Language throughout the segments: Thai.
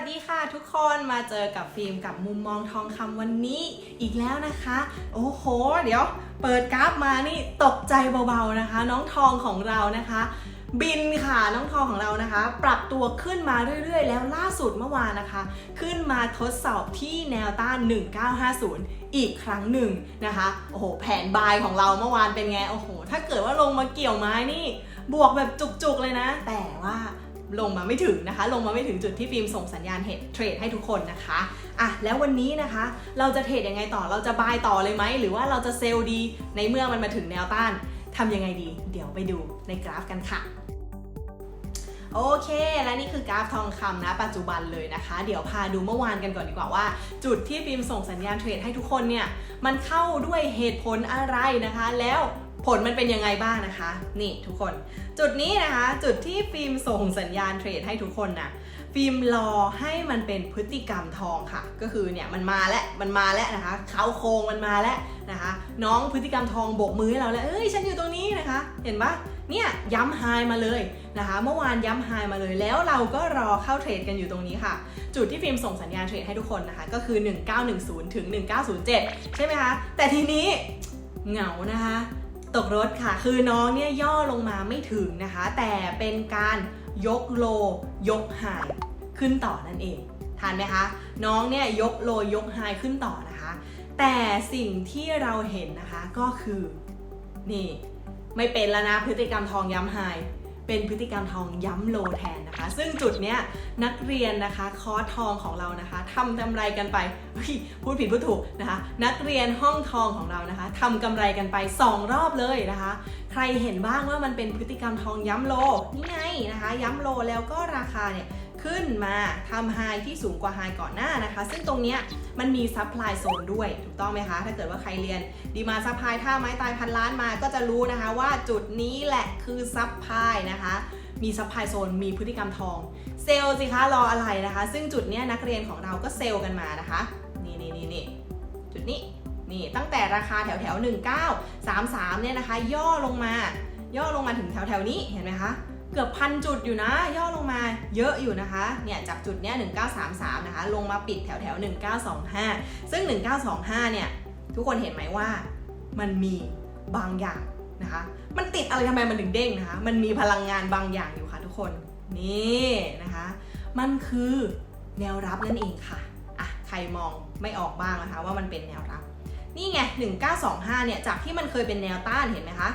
วัสดีค่ะทุกคนมาเจอกับฟิล์มกับมุมมองทองคำวันนี้อีกแล้วนะคะ โอ้โห เดี๋ยว เปิดกราฟมานี่ตกใจเบาๆนะคะ น้องทองของเรานะคะ บินค่ะน้องทองของเรานะคะ ปรับตัวขึ้นมาเรื่อยๆ แล้วล่าสุดเมื่อวานนะคะ ขึ้นมาทดสอบที่แนวต้าน 1950 อีกครั้งหนึ่งนะคะ โอ้โห แผนบายของเราเมื่อวานเป็นไง โอ้โห ถ้าเกิดว่าลงมาเกี่ยวไม้นี่ บวกแบบจุกๆเลยนะ แต่ว่า ลงมาไม่ถึงนะคะ ลงมาไม่ถึงจุดที่ฟิล์มส่งสัญญาณเทรดให้ทุกคนนะคะอะแล้ววันนี้นะคะ เราจะเทรดยังไงต่อเราจะบายต่อเลยไหม หรือว่าเราจะเซลล์ดีในเมื่อมันมาถึงแนวต้านทำยังไงดี เดี๋ยวไปดูในกราฟกันค่ะโอเค และนี่คือกราฟทองคำนะ ปัจจุบันเลยนะคะ เดี๋ยวพาดูเมื่อวานกันก่อนดีกว่าว่า จุดที่ฟิล์มส่งสัญญาณเทรดให้ทุกคนเนี่ย มันเข้าด้วยเหตุผลอะไรนะคะ แล้ว ผลมันเป็นยังไงบ้างนะคะ นี่ทุกคน จุดนี้นะคะ จุดที่ฟิล์มส่งสัญญาณเทรดให้ทุกคนนะฟิล์มรอให้มันเป็นพฤติกรรมทองค่ะ ก็คือเนี่ยมันมาแล้วมันมาแล้วนะคะเขาโครงมันมาแล้วนะคะ น้องพฤติกรรมทองโบกมือให้เราแล้วเอ้ยฉันอยู่ตรงนี้นะคะ เห็นปะเนี่ยย้ำไฮมาเลยนะคะ เมื่อวานย้ำไฮมาเลยแล้วเราก็รอเข้าเทรดกันอยู่ตรงนี้ค่ะ จุดที่ฟิล์มส่งสัญญาณเทรดให้ทุกคนนะคะ ก็คือ 1910ถึง1907 ใช่ไหมคะ แต่ทีนี้เหงานะคะ ตกรถค่ะ คือน้องเนี่ยย่อลงมาไม่ถึงนะคะ แต่เป็นการยกโล ยกไฮขึ้นต่อนั่นเองทานไหมคะ น้องเนี่ยยกโลยกไฮขึ้นต่อนะคะ แต่สิ่งที่เราเห็นนะคะก็คือ นี่ ไม่เป็นแล้วนะพฤติกรรมทองย้ำไฮ เป็นพฤติกรรมทองย้ำโลแทนนะคะ ซึ่งจุดเนี้ยนักเรียนนะคะคอร์สทองของเรานะคะทำกำไรกันไปพูดผิดพูดถูกนะคะ นักเรียนห้องทองของเรานะคะทำกำไรกันไป 2 รอบเลยนะคะ ใครเห็นบ้างว่ามันเป็นพฤติกรรมทองย้ำโลนี่ไงนะคะ ย้ำโลแล้วก็ราคาเนี่ย ขึ้นมาทำไฮที่สูงกว่าไฮก่อนหน้านะคะ ซึ่งตรงเนี้ยมันมีซัพพลายโซนด้วย ถูกต้องไหมคะ ถ้าเกิดว่าใครเรียนดีมาซัพพลายท่าไม้ตายพันล้านมาก็จะรู้นะคะว่าจุดนี้แหละคือซัพพลายนะคะมีซัพพลายโซนมีพฤติกรรมทอง เซลล์สิคะรออะไรนะคะ ซึ่งจุดเนี้ยนักเรียนของเราก็เซลล์กันมานะคะ นี่นี่นี่นี่จุดนี้นี่ตั้งแต่ราคาแถวแถว1933เนี่ยนะคะ ย่อลงมา ย่อลงมาถึงแถวแถวนี้เห็นไหมคะ กือบพันจุดอยู่นะ ย่อลงมาเยอะอยู่นะคะ เนี่ยจากจุดเนี้ย1933 นะคะ ลงมาปิดแถวแถว1925 ซึ่ง 1925 เนี่ย ทุกคนเห็นไหมว่ามันมีบางอย่างนะคะ มันติดอะไรทำไมมันถึงเด้งนะคะ มันมีพลังงานบางอย่างอยู่ค่ะทุกคน นี่นะคะ มันคือแนวรับนั่นเองค่ะ อะ ใครมองไม่ออกบ้างนะคะว่ามันเป็นแนวรับ นี่ไง 1925 เนี่ย จากที่มันเคยเป็นแนวต้านเห็นไหมคะ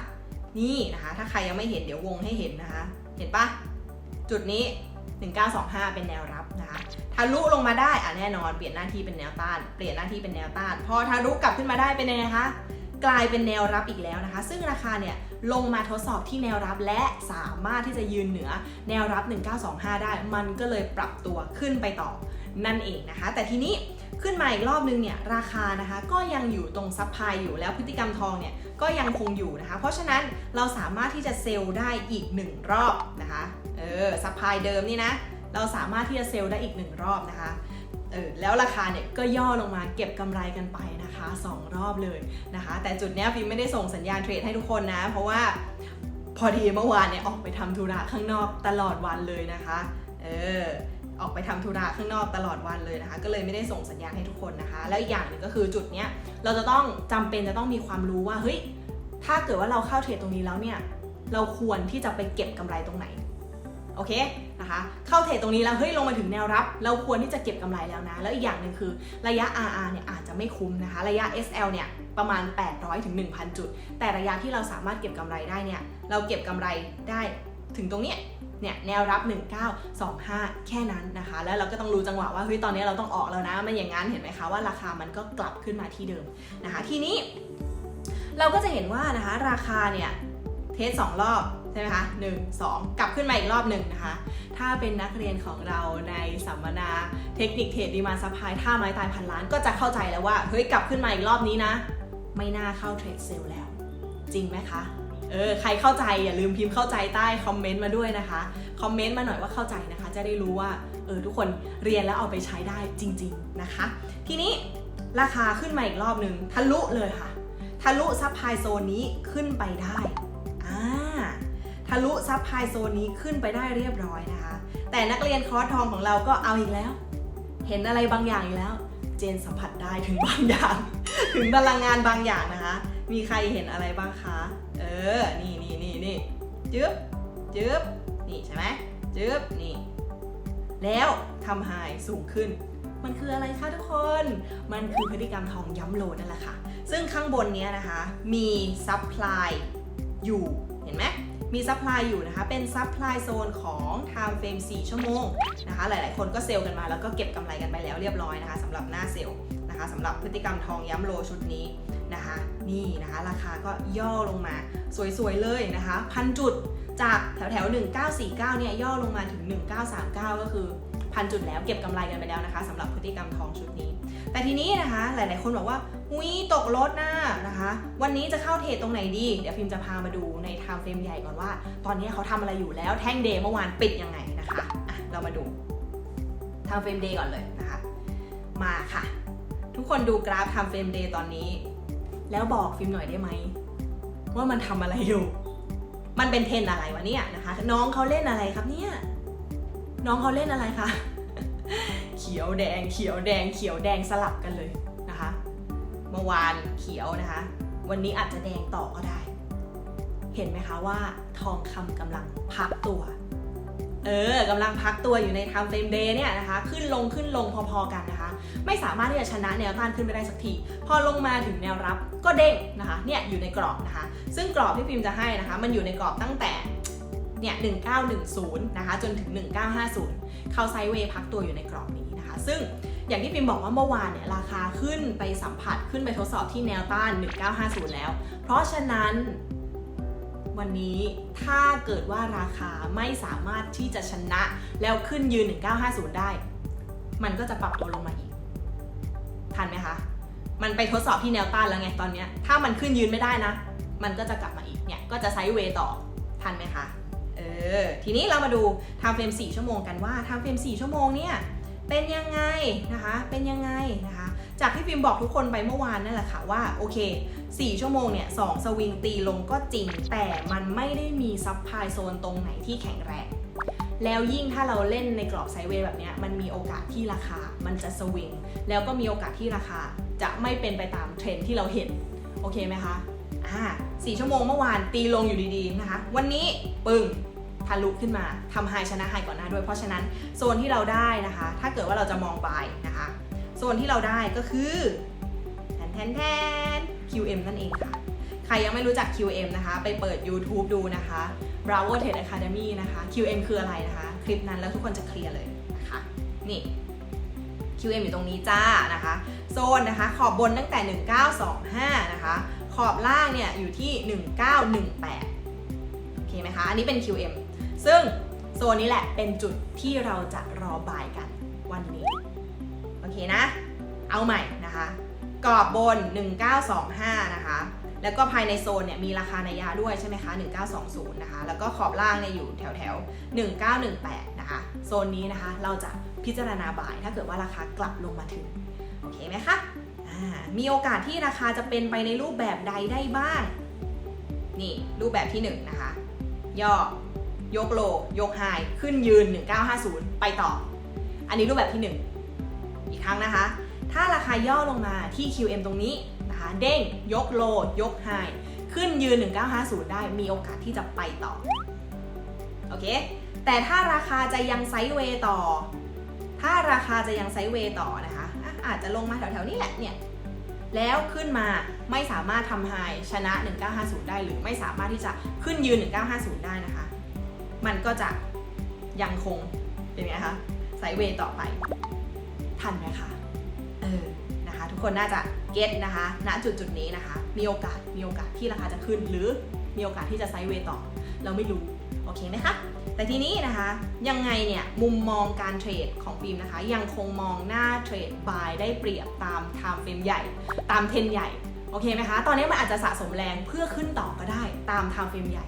นี่นะคะ ถ้าใครยังไม่เห็นเดี๋ยววงให้เห็นนะคะ เห็นปะจุดนี้ 1925 เป็นแนวรับนะคะทะลุลงมาได้อะแน่นอนเปลี่ยนหน้าที่เป็นแนวต้าน เปลี่ยนหน้าที่เป็นแนวต้าน พอทะลุกลับขึ้นมาได้เป็นยังไงคะกลายเป็นแนวรับอีกแล้วนะคะ ซึ่งราคาเนี่ยลงมาทดสอบที่แนวรับและสามารถที่จะยืนเหนือแนวรับ 1925 ได้ มันก็เลยปรับตัวขึ้นไปต่อนั่นเองนะคะ แต่ทีนี้ ขึ้นมาอีกรอบนึงเนี่ยราคานะคะก็ยังอยู่ตรงซับพลายอยู่แล้วพฤติกรรมทองเนี่ยก็ยังคงอยู่นะคะ เพราะฉะนั้นเราสามารถที่จะเซลล์ได้อีกหนึ่งรอบนะคะเออซับพลายเดิมนี่นะเราสามารถที่จะเซลล์ได้อีกหนึ่งรอบนะคะเออแล้วราคาเนี่ยก็ย่อลงมาเก็บกำไรกันไปนะคะ 2 รอบเลยนะคะ แต่จุดเนี้ยฟิล์มไม่ได้ส่งสัญญาณเทรดให้ทุกคนนะ เพราะว่าพอดีเมื่อวานเนี่ยออกไปทำธุระข้างนอกตลอดวันเลยนะคะ เออออกไปทำธุระข้างนอกตลอดวันเลยนะคะ ก็เลยไม่ได้ส่งสัญญาณให้ทุกคนนะคะ แล้วอีกอย่างหนึ่งก็คือจุดเนี้ยเราจะต้องจำเป็นจะต้องมีความรู้ว่าเฮ้ยถ้าเกิดว่าเราเข้าเทรดตรงนี้แล้วเนี่ยเราควรที่จะไปเก็บกำไรตรงไหนโอเคนะคะเข้าเทรดตรงนี้แล้วเฮ้ยลงมาถึงแนวรับ เราควรที่จะเก็บกำไรแล้วนะ แล้วอีกอย่างหนึ่งคือระยะ RR เนี่ยอาจจะไม่คุ้มนะคะ ระยะ SL เนี่ยประมาณ 800ถึง1,000 จุด แต่ระยะที่เราสามารถเก็บกำไรได้เนี่ยเราเก็บกำไรได้ถึงตรงเนี้ย เนี่ยแนวรับ 1925 แค่นั้นนะคะ แล้วเราก็ต้องรู้จังหวะว่าเฮ้ยตอนนี้เราต้องออกแล้วนะไม่อย่างนั้นเห็นไหมคะว่าราคามันก็กลับขึ้นมาที่เดิมนะคะ ทีนี้ เราก็จะเห็นว่านะคะราคาเนี่ยเทสสองรอบใช่ไหมคะหนึ่งสองกลับขึ้นมาอีกรอบหนึ่งนะคะ ถ้าเป็นนักเรียนของเราในสัมมนาเทคนิคเทรดดีมาซัพพลายท่าไม้ตายพันล้านก็จะเข้าใจแล้วว่า เฮ้ย กลับขึ้นมาอีกรอบนี้นะ ไม่น่าเข้าเทรดเซลล์แล้ว จริงไหมคะ เออใครเข้าใจอย่าลืมพิมพ์เข้าใจใต้คอมเมนต์มาด้วยนะคะ คอมเมนต์มาหน่อยว่าเข้าใจนะคะ จะได้รู้ว่าเออทุกคนเรียนแล้วเอาไปใช้ได้จริง ๆนะคะ ทีนี้ราคาขึ้นมาอีกรอบหนึ่งทะลุเลยค่ะ ทะลุซับไพลายโซนนี้ขึ้นไปได้อ่าทะลุซับไพลายโซนนี้ขึ้นไปได้เรียบร้อยนะคะ แต่นักเรียนคอร์สทองของเราก็เอาอีกแล้ว เห็นอะไรบางอย่างอีกแล้ว เจนสัมผัสได้ถึงบางอย่าง ถึงพลังงานบางอย่างนะคะ มีใครเห็นอะไรบ้างคะ ออนี่นี่นี่นี่จึ๊บจึ๊บนี่ใช่ไหมจึ๊บนี่ แล้วทำไฮสูงขึ้น มันคืออะไรคะทุกคน มันคือพฤติกรรมทองย้ำโลนั่นแหละค่ะ ซึ่งข้างบนนี้นะคะ มีซัพพลายอยู่ เห็นไหมมีซัพพลายอยู่นะคะ เป็นซัพพลายโซนของ Time Frame 4 ชั่วโมงนะคะ หลาย ๆ คนก็เซลล์กันมาแล้วก็เก็บกำไรกันไปแล้วเรียบร้อยนะคะสำหรับหน้าเซลล์ นะคะสำหรับพฤติกรรมทองย้ำโลชุดนี้นะคะ นี่นะคะ ราคาก็ย่อลงมาสวยๆเลยนะคะพันจุดจากแถวๆ 1949 เนี่ยย่อลงมาถึง 1939 ก็คือพันจุดแล้วเก็บกำไรกันไปแล้วนะคะสำหรับพฤติกรรมทองชุดนี้ แต่ทีนี้นะคะหลายๆคนบอกว่าอุ้ยตกรถนะนะคะ วันนี้จะเข้าเทรดตรงไหนดี เดี๋ยวพิมจะพามาดูใน time frame ใหญ่ก่อนว่า ตอนนี้เขาทำอะไรอยู่แล้วแท่งเดย์เมื่อวานปิดยังไงนะคะอะเรามาดู time frame day ก่อนเลยนะคะ มาค่ะ ทุกคนดูกราฟ time frame day ตอนนี้ แล้วบอกฟิล์มหน่อยได้ไหม ว่ามันทำอะไรอยู่ มันเป็นเทรนอะไรวะเนี่ยนะคะ น้องเขาเล่นอะไรครับเนี่ย น้องเขาเล่นอะไรคะ เขียวแดงเขียวแดงเขียวแดงสลับกันเลยนะคะ เมื่อวานเขียวนะคะ วันนี้อาจจะแดงต่อก็ได้ เห็นไหมคะว่าทองคำกำลังพักตัว เออกำลังพักตัวอยู่ใน time frame day เนี่ยนะคะขึ้นลงขึ้นลงพอๆกันนะคะ ไม่สามารถที่จะชนะแนวต้านขึ้นไปได้สักที พอลงมาถึงแนวรับก็เด้งนะคะเนี่ยอยู่ในกรอบนะคะ ซึ่งกรอบที่พิมพ์จะให้นะคะ มันอยู่ในกรอบตั้งแต่เนี่ย1910 นะคะ จนถึง 1950 เข้าไซด์เวย์พักตัวอยู่ในกรอบนี้นะคะ ซึ่งอย่างที่พิมบอกว่าเมื่อวานเนี่ยราคาขึ้นไปสัมผัสขึ้นไปทดสอบที่แนวต้าน 1950 แล้ว เพราะฉะนั้น วันนี้ ถ้าเกิดว่าราคาไม่สามารถที่จะชนะ แล้วขึ้นยืน 1950 ได้ มันก็จะปรับตัวลงมาอีก ทันไหมคะ มันไปทดสอบที่แนวต้านแล้วไงตอนนี้ ถ้ามันขึ้นยืนไม่ได้นะ มันก็จะกลับมาอีกเนี่ย ก็จะไซด์เวย์ต่อ ทันไหมคะ เออ ทีนี้เรามาดู time frame 4ชั่วโมงกันว่า time frame 4ชั่วโมงเนี่ยเป็นยังไงนะคะ เป็นยังไงนะคะ จากที่ฟิล์มบอกทุกคนไปเมื่อวานนั่นแหละค่ะว่าโอเค 4 ชั่วโมงเนี่ยสองสวิงตีลงก็จริง แต่มันไม่ได้มีซับพลายโซนตรงไหนที่แข็งแรง แล้วยิ่งถ้าเราเล่นในกรอบไซเวย์แบบนี้มันมีโอกาสที่ราคา มันจะสวิงแล้วก็มีโอกาสที่ราคา จะไม่เป็นไปตามเทรนที่เราเห็นโอเคไหมคะอ่าสี่ชั่วโมงเมื่อวานตีลงอยู่ดีๆนะคะ วันนี้ปึ้งทะลุขึ้นมาทำไฮชนะไฮก่อนหน้าด้วย เพราะฉะนั้นโซนที่เราได้นะคะ ถ้าเกิดว่าเราจะมองไปนะคะ โซนที่เราได้ก็คือแทนแทนแทน QM นั่นเองค่ะ ใครยังไม่รู้จัก QM นะคะ ไปเปิด YouTube ดูนะคะ Bravo Trade Academy นะคะ QM คืออะไรนะคะ คลิปนั้นแล้วทุกคนจะเคลียร์เลยนะคะนี่ QM อยู่ตรงนี้จ้านะคะ โซนนะคะขอบบนตั้งแต่ 1925 นะคะ ขอบล่างเนี่ยอยู่ที่ 1918 โอเคไหมคะ อันนี้เป็น QM ซึ่งโซนนี้แหละเป็นจุดที่เราจะรอบายกันวันนี้ เคนะ เอาใหม่นะคะ กรอบบน 1925 นะคะ แล้วก็ภายในโซนเนี่ยมีราคานัยยะด้วยใช่ไหมคะ 1920 นะคะ แล้วก็ขอบล่างเนี่ยอยู่แถวแถว1918 นะคะ โซนนี้นะคะเราจะพิจารณาบ่ายถ้าเกิดว่าราคากลับลงมาถึง โอเคไหมคะมีโอกาสที่ราคาจะเป็นไปในรูปแบบใดได้บ้าง นี่รูปแบบที่ 1 นะคะ ย่อยกโล ยกไฮขึ้นยืน 1950 ไปต่อ อันนี้รูปแบบที่ 1 อีกครั้งนะคะ ถ้าราคาย่อลงมาที่ QM ตรงนี้นะคะเด้งยกโลยกไฮขึ้นยืน 1950 ได้มีโอกาสที่จะไปต่อ โอเค แต่ถ้าราคาจะยังไซด์เวย์ต่อ ถ้าราคาจะยังไซด์เวย์ต่อนะคะอะอาจจะลงมาแถวๆนี้แหละเนี่ย แล้วขึ้นมาไม่สามารถทำไฮชนะ 1950 ได้หรือไม่สามารถที่จะขึ้นยืน 1950 ได้นะคะ มันก็จะยังคงเป็นไงคะไซด์เวย์ต่อไป ทันไหมคะเออนะคะทุกคนน่าจะเก็ตนะคะณจุดจุดนี้นะคะ มีโอกาสมีโอกาสที่ราคาจะขึ้น หรือมีโอกาสที่จะไซด์เวย์ต่อ เราไม่รู้ โอเคไหมคะแต่ทีนี้นะคะยังไงเนี่ยมุมมองการเทรดของฟิล์มนะคะ ยังคงมองหน้าเทรดบายได้เปรียบตามไทม์เฟรมใหญ่ ตามเทรนใหญ่ โอเคไหมคะ ตอนนี้มันอาจจะสะสมแรงเพื่อขึ้นต่อก็ได้ตามไทม์เฟรมใหญ่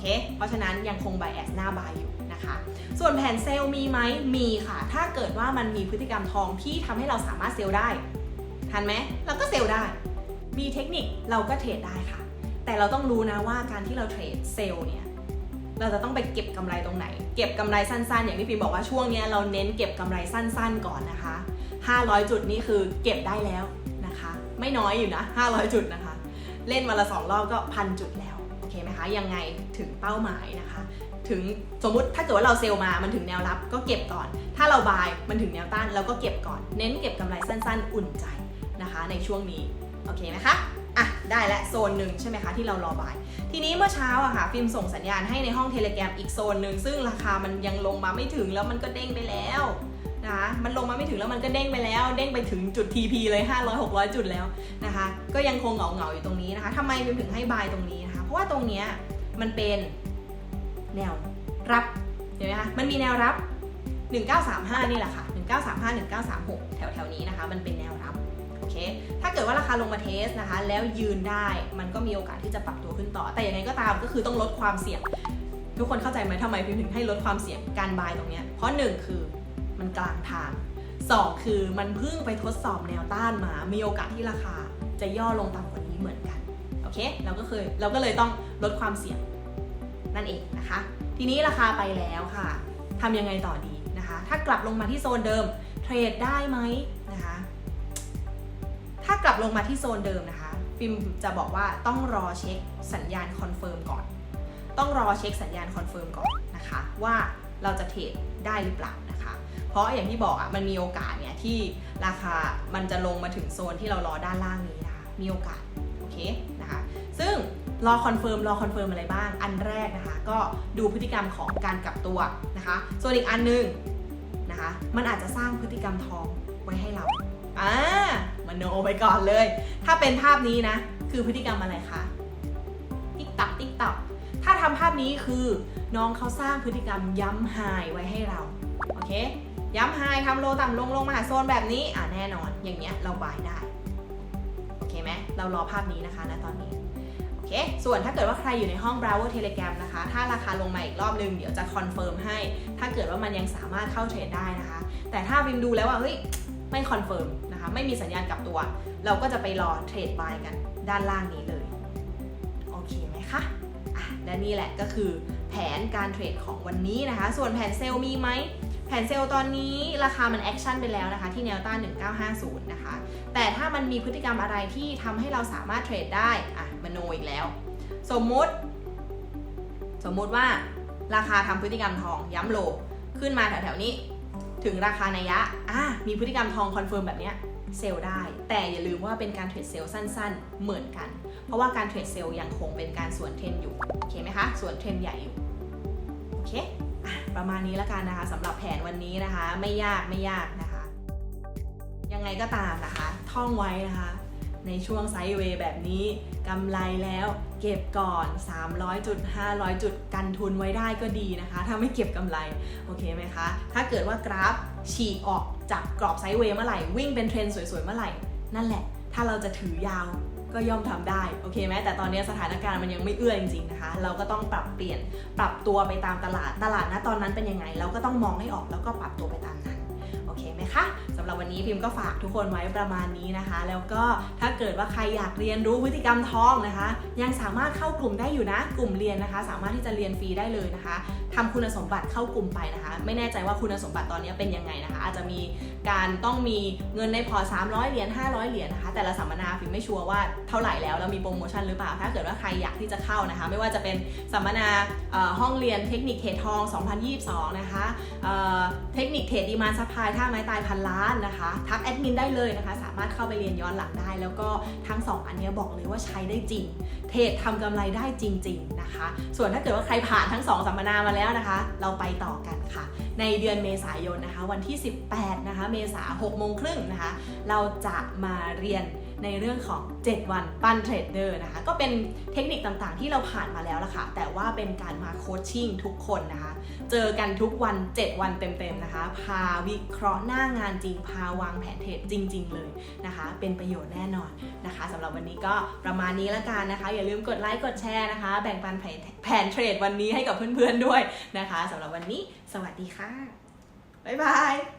เค เพราะฉะนั้นยังคง bias หน้าบายอยู่นะคะ ส่วนแผนเซลล์มีไหมมีค่ะ ถ้าเกิดว่ามันมีพฤติกรรมทองที่ทำให้เราสามารถเซลล์ได้ ทันไหมเราก็เซลล์ได้ มีเทคนิคเราก็เทรดได้ค่ะ แต่เราต้องรู้นะว่าการที่เราเทรดเซลล์เนี่ยเราจะต้องไปเก็บกำไรตรงไหน เก็บกำไรสั้นๆ อย่างที่ฟิล์มบอกว่าช่วงนี้เราเน้นเก็บกำไรสั้นๆก่อนนะคะ 500 จุดนี่คือเก็บได้แล้วนะคะ ไม่น้อยอยู่นะ 500 จุดนะคะ เล่นวันละสองรอบก็พันจุดแล้ว เคไหมคะ ยังไงถึงเป้าหมายนะคะ ถึงสมมุติถ้าเกิดว่าเราเซลล์มามันถึงแนวรับก็เก็บก่อน ถ้าเราบายมันถึงแนวต้านเราก็เก็บก่อน เน้นเก็บกำไรสั้น ๆ อุ่นใจนะคะ ในช่วงนี้ โอเคไหมคะอะได้และโซนหนึ่งใช่ไหมคะที่เรารอบาย ทีนี้เมื่อเช้าอะค่ะฟิล์มส่งสัญญาณให้ในห้องเทเลแกรมอีกโซนหนึ่งซึ่งราคามันยังลงมาไม่ถึงแล้วมันก็เด้งไปแล้วนะคะมันลงมาไม่ถึงแล้วมันก็เด้งไปแล้วเด้งไปถึงจุด TP เลย 500 600 จุดแล้วนะคะ ก็ยังคงเหงาเหงาๆอยู่ตรงนี้นะคะทำไมฟิล์มถึงให้บายตรงนี้นะคะ เพราะว่าตรงเนี้ยมันเป็นแนวรับเห็นไหมคะมันมีแนวรับ 1935 นี่แหละค่ะ 1935 1936 แถวแถวๆนี้นะคะ มันเป็นแนวรับโอเคถ้าเกิดว่าราคาลงมาเทสนะคะ แล้วยืนได้มันก็มีโอกาสที่จะปรับตัวขึ้นต่อ แต่ยังไงก็ตามก็คือต้องลดความเสี่ยง ทุกคนเข้าใจไหมทำไมพิมพ์ถึงให้ลดความเสี่ยงการบายตรงเนี้ยเพราะหนึ่งคือมันกลางทางสองคือมันเพิ่งไปทดสอบแนวต้านมา มีโอกาสที่ราคาจะย่อลงต่ำกว่านี้เหมือนกัน อเคเราก็เคยเราก็เลยต้องลดความเสี่ยงนั่นเองนะคะ ทีนี้ราคาไปแล้วค่ะทำยังไงต่อดีนะคะ ถ้ากลับลงมาที่โซนเดิมเทรดได้ไหมนะคะ ถ้ากลับลงมาที่โซนเดิมนะคะฟิล์มจะบอกว่าต้องรอเช็คสัญญาณคอนเฟิร์มก่อน ต้องรอเช็คสัญญาณคอนเฟิร์มก่อนนะคะ ว่าเราจะเทรดได้หรือเปล่านะคะ เพราะอย่างที่บอกอะมันมีโอกาสเนี่ยที่ราคามันจะลงมาถึงโซนที่เรารอด้านล่างนี้นะคะมีโอกาส เคนะคะซึ่งรอคอนเฟิร์มรอคอนเฟิร์มอะไรบ้าง อันแรกนะคะ ก็ดูพฤติกรรมของการกลับตัวนะคะ ส่วนอีกอันหนึงนะคะ มันอาจจะสร้างพฤติกรรมทองไว้ให้เราอ่ามโนไปก่อนเลย ถ้าเป็นภาพนี้นะ คือพฤติกรรมอะไรคะติ๊กตักติ๊กตักถ้าทำภาพนี้คือน้องเขาสร้างพฤติกรรมย้ำไฮไว้ให้เรา โอเค ย้ำไฮทำโลต่ำลงลงมาหาโซนแบบนี้ อะแน่นอน อย่างเงี้ยเราบายได้ ไหมเรารอภาพนี้นะคะณตอนนี้โอเคส่วนถ้าเกิดว่าใครอยู่ในห้อง Browser Telegram นะคะ ถ้าราคาลงมาอีกรอบนึงเดี๋ยวจะคอนเฟิร์มให้ ถ้าเกิดว่ามันยังสามารถเข้าเทรดได้นะคะ แต่ถ้าวิมดูแล้วว่าเฮ้ยไม่คอนเฟิร์มนะคะไม่มีสัญญาณกลับตัว เราก็จะไปรอเทรดบายกันด้านล่างนี้เลย โอเคไหมคะอะและนี่แหละก็คือ แผนการเทรดของวันนี้นะคะ ส่วนแผนเซลล์มีไหมแผนเซลล์ตอนนี้ราคามันแอคชั่นไปแล้วนะคะ ที่แนวต้าน 1950 นะคะ แต่ถ้ามันมีพฤติกรรมอะไรที่ทำให้เราสามารถเทรดได้ อะมโนอีกแล้ว สมมุติ สมมุติว่าราคาทำพฤติกรรมทองย้ำโล ขึ้นมาแถวๆนี้ ถึงราคานัยยะ อะมีพฤติกรรมทองคอนเฟิร์มแบบเนี้ยเซลล์ได้ แต่อย่าลืมว่าเป็นการเทรดเซลล์สั้น ๆ เหมือนกัน เพราะว่าการเทรดเซลล์ยังคงเป็นการสวนเทรนอยู่ โอเคไหมคะสวนเทรนใหญ่อยู่ โอเคประมาณนี้แล้วกันนะคะสำหรับแผนวันนี้นะคะ ไม่ยากไม่ยากนะคะ ยังไงก็ตามนะคะ ท่องไว้นะคะ ในช่วงไซด์เวย์แบบนี้กำไรแล้วเก็บก่อน 300จุด500 จุดกันทุนไว้ได้ก็ดีนะคะ ถ้าไม่เก็บกำไร โอเคไหมคะ ถ้าเกิดว่ากราฟฉีกออกจากกรอบไซด์เวย์เมื่อไหร่ วิ่งเป็นเทรนสวยๆเมื่อไหร่ นั่นแหละ ถ้าเราจะถือยาว ก็ย่อมทำได้โอเคไหมแต่ตอนนี้สถานการณ์มันยังไม่เอื้อจริงๆนะคะ เราก็ต้องปรับเปลี่ยนปรับตัวไปตามตลาดตลาดนะตอนนั้นเป็นยังไง เราก็ต้องมองให้ออกแล้วก็ปรับตัวไปตามนั้นโอเคไหมคะสำหรับวันนี้พิมพ์ก็ฝากทุกคนไว้ประมาณนี้นะคะ แล้วก็ถ้าเกิดว่าใครอยากเรียนรู้พฤติกรรมท้องนะคะ ยังสามารถเข้ากลุ่มได้อยู่นะ กลุ่มเรียนนะคะ สามารถที่จะเรียนฟรีได้เลยนะคะ ทำคุณสมบัติเข้ากลุ่มไปนะคะ ไม่แน่ใจว่าคุณสมบัติตอนนี้เป็นยังไงนะคะ อาจจะมีการต้องมีเงินในพอ300 เหรียญ500 เหรียญนะคะ แต่ละสัมมนาพิมไม่ชัวร์ว่าเท่าไหร่แล้วแล้วมีโปรโมชั่นหรือเปล่า ถ้าเกิดว่าใครอยากที่จะเข้านะคะ ไม่ว่าจะเป็นสัมมนาห้องเรียนเทคนิคเทรดทอง 2022 นะคะเอ่อเทคนิคเทรดดีมานซัพพลายท่าไม้ตายพันล้านนะคะทักแอดมินได้เลยนะคะ สามารถเข้าไปเรียนย้อนหลังได้ แล้วก็ทั้ง 2 อันนี้บอกเลยว่าใช้ได้จริง เทรดทำกำไรได้จริง ๆนะคะ ส่วนถ้าเกิดว่าใครผ่านทั้ง 2 สัมมนามาแล้วนะคะ เราไปต่อกันค่ะ ในเดือนเมษายนนะคะ วันที่ 18 นะคะ เมษา6โมงครึ่งนะคะ เราจะมาเรียน ในเรื่องของ 7 วันปั้นเทรดเดอร์นะคะ ก็เป็นเทคนิคต่างๆ ที่เราผ่านมาแล้วละค่ะ แต่ว่าเป็นการมาโคชชิ่งทุกคนนะคะ เจอกันทุกวัน 7 วันเต็มๆนะคะ พาวิเคราะห์หน้างานจริง พาวางแผนเทรดจริง ๆ เลยนะคะ เป็นประโยชน์แน่นอนนะคะสำหรับวันนี้ก็ประมาณนี้ละกันนะคะ อย่าลืมกดไลค์กดแชร์นะคะ แบ่งปันแผนแผนเทรดวันนี้ให้กับเพื่อนๆด้วยนะคะสำหรับวันนี้ สวัสดีค่ะบ๊ายบาย